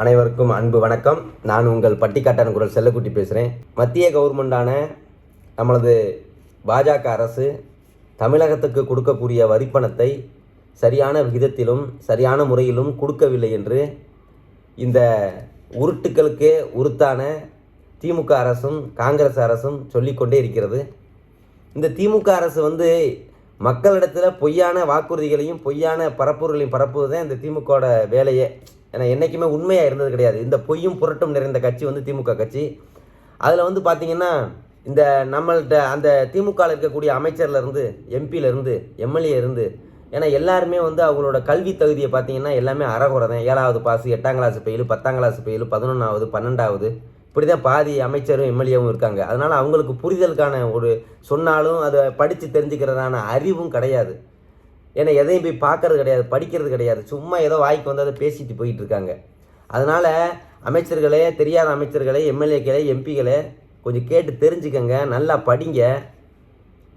அனைவருக்கும் அன்பு வணக்கம். நான் உங்கள் பட்டிக்காட்டான குரல் செல்லக்குட்டி பேசுகிறேன் மத்திய கவர்மெண்டான நம்மளது பாஜக அரசு தமிழகத்துக்கு கொடுக்கக்கூடிய வரிப்பணத்தை சரியான விகிதத்திலும் சரியான முறையிலும் கொடுக்கவில்லை என்று இந்த உருட்டுக்களுக்கே உருத்தான திமுக அரசும் காங்கிரஸ் அரசும் சொல்லிக்கொண்டே இருக்கிறது. இந்த திமுக அரசு வந்து மக்களிடத்தில் பொய்யான வாக்குறுதிகளையும் பொய்யான பரப்புரைகளையும் பரப்புவது தான் இந்த திமுகவோட வேலையே. ஏன்னா என்றைக்குமே உண்மையாக இருந்தது கிடையாது. இந்த பொய்யும் புரட்டும் நிறைந்த கட்சி வந்து திமுக கட்சி. அதில் வந்து பார்த்தீங்கன்னா இந்த நம்மள்ட்ட அந்த திமுகவில் இருக்கக்கூடிய அமைச்சர்லேருந்து எம்பியிலேருந்து எம்எல்ஏலேருந்து எம்எல்ஏ இருந்து ஏன்னா எல்லாருமே வந்து அவங்களோட கல்வி தகுதியை பார்த்தீங்கன்னா எல்லாமே அறகுறை தான். ஏழாவது பாஸ் எட்டாம் கிளாஸ் பெயில் பத்தாம் கிளாஸ் பெயில் பதினொன்றாவது பன்னெண்டாவது இப்படி தான் பாதி அமைச்சரும் எம்எல்ஏவும் இருக்காங்க. அதனால் அவங்களுக்கு புரிதலுக்கான ஒரு சொன்னாலும் அதை படித்து தெரிஞ்சுக்கிறதான அறிவும் கிடையாது. ஏன்னா எதையும் போய் பார்க்கறது கிடையாது படிக்கிறது கிடையாது. சும்மா ஏதோ வாய்க்கு வந்ததை பேசிட்டு போயிட்டு இருக்காங்க அதனால் அமைச்சர்களே தெரியாத அமைச்சர்களே எம்எல்ஏக்களே எம்பிகளே கொஞ்சம் கேட்டு தெரிஞ்சுக்கங்க நல்லா படிங்க.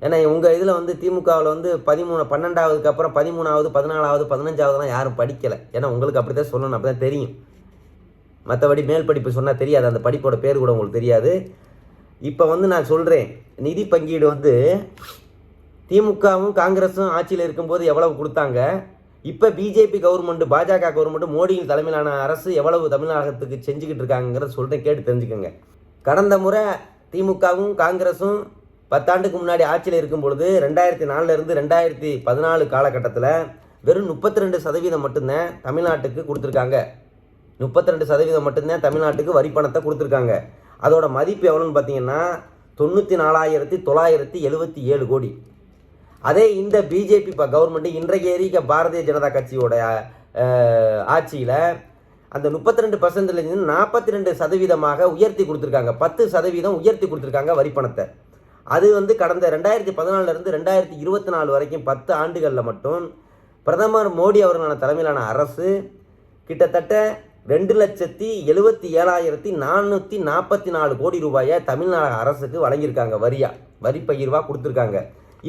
ஏன்னா உங்கள் இதில் வந்து திமுகவில் வந்து பதிமூணு பன்னெண்டாவதுக்கு அப்புறம் பதிமூணாவது பதினாலாவது பதினஞ்சாவதுலாம் யாரும் படிக்கலை. ஏன்னா உங்களுக்கு அப்படி தான் சொல்லணும் அப்படி தான் தெரியும். மற்றபடி மேல் படிப்பு சொன்னால் தெரியாது அந்த படிப்போட பேர் கூட உங்களுக்கு தெரியாது. இப்போ வந்து நான் சொல்கிறேன் நிதி பங்கீடு வந்து திமுகவும் காங்கிரஸும் ஆட்சியில் இருக்கும்போது எவ்வளவு கொடுத்தாங்க? இப்போ பிஜேபி கவர்மெண்ட் பாஜக கவர்மெண்ட் மோடியின் தலைமையிலான அரசு எவ்வளவு தமிழகத்துக்கு செஞ்சுக்கிட்டு இருக்காங்கிறத சொல்கிறேன் கேட்டு தெரிஞ்சுக்கோங்க. கடந்த முறை திமுகவும் காங்கிரஸும் பத்தாண்டுக்கு முன்னாடி ஆட்சியில் இருக்கும் பொழுது ரெண்டாயிரத்தி நாலுலேருந்து ரெண்டாயிரத்தி பதினாலு காலகட்டத்தில் வெறும் முப்பத்தி ரெண்டு சதவீதம் மட்டும்தான் தமிழ்நாட்டுக்கு கொடுத்துருக்காங்க. முப்பத்தி ரெண்டு சதவீதம் மட்டும்தான் தமிழ்நாட்டுக்கு வரி பணத்தை கொடுத்துருக்காங்க. அதோட மதிப்பு எவ்வளோன்னு பார்த்தீங்கன்னா தொண்ணூற்றி நாலாயிரத்தி தொள்ளாயிரத்தி எழுபத்தி ஏழு கோடி. அதே இந்த பிஜேபி இப்போ கவர்மெண்ட் இன்றைக்கு இருக்க பாரதிய ஜனதா கட்சியோட ஆட்சியில் அந்த முப்பத்தி ரெண்டு பர்சன்ட்லேருந்து நாற்பத்தி ரெண்டு சதவீதமாக உயர்த்தி கொடுத்துருக்காங்க. பத்து சதவீதம் உயர்த்தி கொடுத்துருக்காங்க வரிப்பணத்தை அது வந்து கடந்த ரெண்டாயிரத்தி பதினாலருந்து ரெண்டாயிரத்தி இருபத்தி நாலு வரைக்கும் பத்து ஆண்டுகளில் மட்டும் பிரதமர் மோடி அவர்களான தலைமையிலான அரசு கிட்டத்தட்ட ரெண்டு லட்சத்தி எழுபத்தி ஏழாயிரத்தி நானூற்றி நாற்பத்தி நாலு கோடி ரூபாயை தமிழ்நாடு அரசுக்கு வழங்கியிருக்காங்க வரியாக வரி பகிர்வாக கொடுத்துருக்காங்க.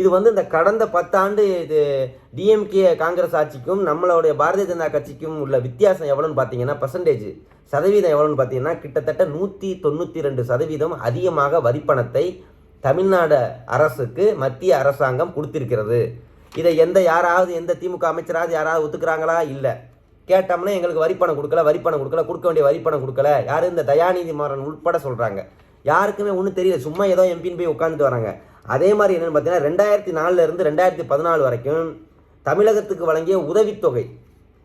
இது வந்து இந்த கடந்த பத்தாண்டு இது டிஎம்கே காங்கிரஸ் ஆட்சிக்கும் நம்மளுடைய பாரதிய ஜனதா கட்சிக்கும் உள்ள வித்தியாசம் எவ்வளோன்னு பார்த்தீங்கன்னா பர்சன்டேஜ் சதவீதம் எவ்வளோன்னு பார்த்தீங்கன்னா கிட்டத்தட்ட நூற்றி தொண்ணூற்றி ரெண்டு சதவீதம் அதிகமாக வரிப்பணத்தை தமிழ்நாடு அரசுக்கு மத்திய அரசாங்கம் கொடுத்திருக்கிறது. இதை எந்த யாராவது எந்த திமுக அமைச்சராவது யாராவது ஒத்துக்கிறாங்களா? இல்லை. கேட்டோம்னா எங்களுக்கு வரிப்பணம் கொடுக்கல வரிப்பணம் கொடுக்கல கொடுக்க வேண்டிய வரிப்பணம் கொடுக்கல. யாரும் இந்த தயாநிதி மாறன் உட்பட சொல்கிறாங்க யாருக்குமே ஒன்றும் தெரியல. சும்மா ஏதோ எம்பின்னு போய் உட்காந்துட்டு வராங்க. அதே மாதிரி என்னென்னு பார்த்தீங்கன்னா ரெண்டாயிரத்தி நாலுலேருந்து ரெண்டாயிரத்தி பதினாலு வரைக்கும் தமிழகத்துக்கு வழங்கிய உதவித்தொகை.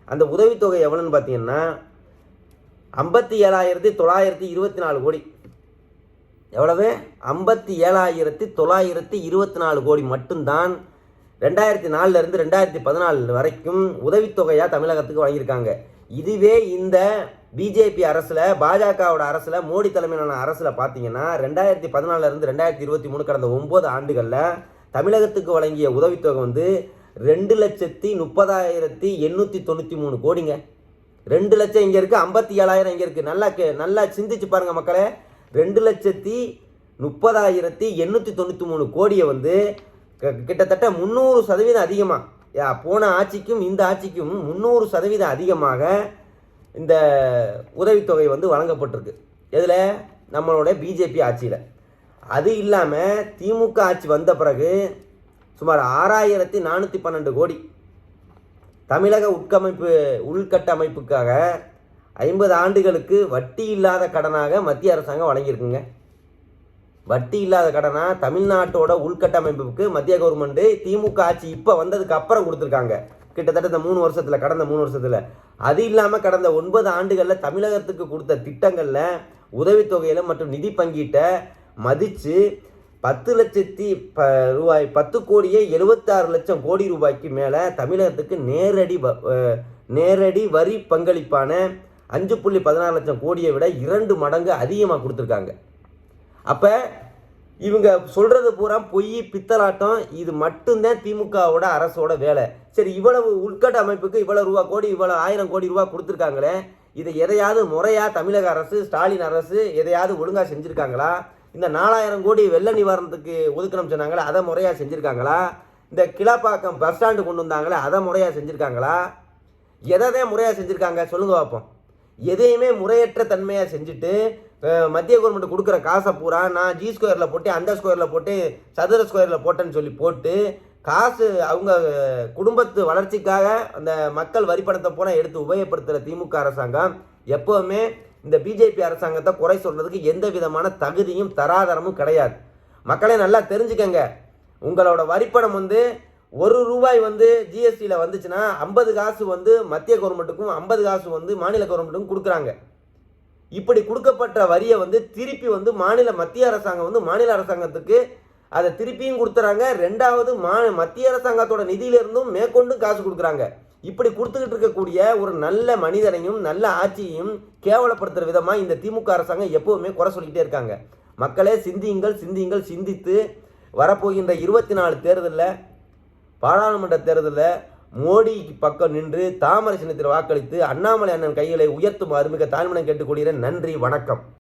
அந்த உதவித்தொகை எவ்வளோன்னு பார்த்தீங்கன்னா ஐம்பத்தி ஏழாயிரத்தி தொள்ளாயிரத்தி இருபத்தி நாலு கோடி. எவ்வளவு? ஐம்பத்தி ஏழாயிரத்தி தொள்ளாயிரத்தி இருபத்தி நாலு கோடி மட்டும்தான் ரெண்டாயிரத்தி நாலுலேருந்து ரெண்டாயிரத்தி பதினாலு வரைக்கும் உதவித்தொகையாக தமிழகத்துக்கு வழங்கியிருக்காங்க. இதுவே இந்த பிஜேபி அரசில் பாஜகவோட அரசில் மோடி தலைமையிலான அரசில் பார்த்தீங்கன்னா ரெண்டாயிரத்தி பதினாலருந்து ரெண்டாயிரத்தி இருபத்தி மூணு கடந்த ஒம்பது ஆண்டுகளில் தமிழகத்துக்கு வழங்கிய உதவித்தொகை வந்து ரெண்டு லட்சத்தி முப்பதாயிரத்தி எண்ணூற்றி தொண்ணூற்றி மூணு கோடிங்க. ரெண்டு லட்சம் இங்கே இருக்குது ஐம்பத்தி ஏழாயிரம் இங்கே இருக்குது நல்லா கே நல்லா சிந்திச்சு பாருங்கள் மக்களே. ரெண்டு லட்சத்தி முப்பதாயிரத்தி எண்ணூற்றி தொண்ணூற்றி மூணு கோடியை வந்து க- கிட்டத்தட்ட முந்நூறு சதவீதம் அதிகமாக போன ஆட்சிக்கும் இந்த ஆட்சிக்கும் முந்நூறு சதவீதம் அதிகமாக இந்த உதவித்தொகை வந்து வழங்கப்பட்டிருக்கு. எதில்? நம்மளோட பிஜேபி ஆட்சியில். அது இல்லாமல் திமுக ஆட்சி வந்த பிறகு சுமார் ஆறாயிரத்தி நானூற்றி பன்னெண்டு கோடி. தமிழக உட்கமைப்பு உள்கட்டமைப்புக்காக ஐம்பது ஆண்டுகளுக்கு வட்டி இல்லாத கடனாக மத்திய அரசாங்கம் வழங்கியிருக்குங்க. வட்டி இல்லாத கடனா தமிழ்நாட்டோட உள்கட்டமைப்புக்கு மத்திய கவர்மெண்ட் திமுக ஆட்சி இப்போ வந்ததுக்கு அப்புறம் கொடுத்துருக்காங்க. கிட்டத்தட்ட இந்த மூணு வருஷத்தில் கடந்த மூணு வருஷத்தில். அது இல்லாமல் கடந்த ஒன்பது ஆண்டுகளில் தமிழகத்துக்கு கொடுத்த திட்டங்களில் உதவித்தொகையில் மற்றும் நிதி பங்கீட்டை மதித்து பத்து லட்சத்தி ப ரூபாய் பத்து கோடியே எழுபத்தாறு லட்சம் கோடி ரூபாய்க்கு மேலே தமிழகத்துக்கு நேரடி வ- நேரடி வரி பங்களிப்பான அஞ்சு புள்ளி பதினாறு லட்சம் கோடியை விட இரண்டு மடங்கு அதிகமாக கொடுத்துருக்காங்க. அப்போ இவங்க சொல்கிறது பூரா பொய் பித்தலாட்டம். இது மட்டும்தான் திமுகவோட அரசோட வேலை. சரி இவ்வளவு உள்கட்ட அமைப்புக்கு இவ்வளோ ரூபா கோடி இவ்வளோ ஆயிரம் கோடி ரூபா கொடுத்துருக்காங்களே இதை எதையாவது முறையாக தமிழக அரசு ஸ்டாலின் அரசு எதையாவது ஒழுங்காக செஞ்சுருக்காங்களா? இந்த நாலாயிரம் கோடி வெள்ள நிவாரணத்துக்கு ஒதுக்கணும் சொன்னாங்களே அதை முறையாக செஞ்சுருக்காங்களா? இந்த கிளாப்பாக்கம் பஸ் ஸ்டாண்டு கொண்டு வந்தாங்களே அதை முறையாக செஞ்சுருக்காங்களா? எதை முறையாக செஞ்சுருக்காங்க? சொல்லுங்கள் பார்ப்போம் எதையுமே முறையற்ற தன்மையாக செஞ்சுட்டு மத்திய கவர்மெண்ட் கொடுக்குற காசை பூரா நான் ஜி ஸ்கொயரில் போட்டு அந்த ஸ்கொயரில் போட்டு சதுர ஸ்கொயரில் போட்டேன்னு சொல்லி போட்டு காசு அவங்க குடும்பத்து வளர்ச்சிக்காக அந்த மக்கள் வரி பணத்தை எடுத்து உபயோகப்படுத்துகிற திமுக அரசாங்கம் எப்போவுமே இந்த பிஜேபி அரசாங்கத்தை குறை சொல்கிறதுக்கு எந்த விதமான தகுதியும் தராதரமும் கிடையாது. மக்களே நல்லா தெரிஞ்சுக்கங்க. உங்களோட வரிப்பணம் வந்து ஒரு ரூபாய் வந்து ஜிஎஸ்டியில் வந்துச்சுன்னா ஐம்பது காசு வந்து மத்திய கவர்மெண்ட்டுக்கும் ஐம்பது காசு வந்து மாநில கவர்மெண்ட்டுக்கும் கொடுக்குறாங்க. இப்படி கொடுக்கப்பட்ட வரியை வந்து திருப்பி வந்து மாநில மத்திய அரசாங்கம் வந்து மாநில அரசாங்கத்துக்கு அதை திருப்பியும் கொடுத்துறாங்க. ரெண்டாவது மா மத்திய அரசாங்கத்தோட நிதியிலிருந்தும் மேற்கொண்டும் காசு கொடுக்குறாங்க. இப்படி கொடுத்துக்கிட்டு இருக்கக்கூடிய ஒரு நல்ல மனிதனையும் நல்ல ஆட்சியையும் கேவலப்படுத்துகிற விதமாக இந்த திமுக அரசாங்கம் எப்போவுமே குறை சொல்லிக்கிட்டே இருக்காங்க. மக்களே சிந்தியுங்கள் சிந்தியுங்கள் சிந்தித்து வரப்போகின்ற இருபத்தி நாலு தேர்தலில் பாராளுமன்ற தேர்தலில் மோடிக்கு பக்கம் நின்று தாமரை சின்னத்தில் வாக்களித்து அண்ணாமலை அண்ணன் கைகளை உயர்த்துமாறு மிக தாழ்மனை கேட்டுக்கொள்கிறேன். நன்றி வணக்கம்.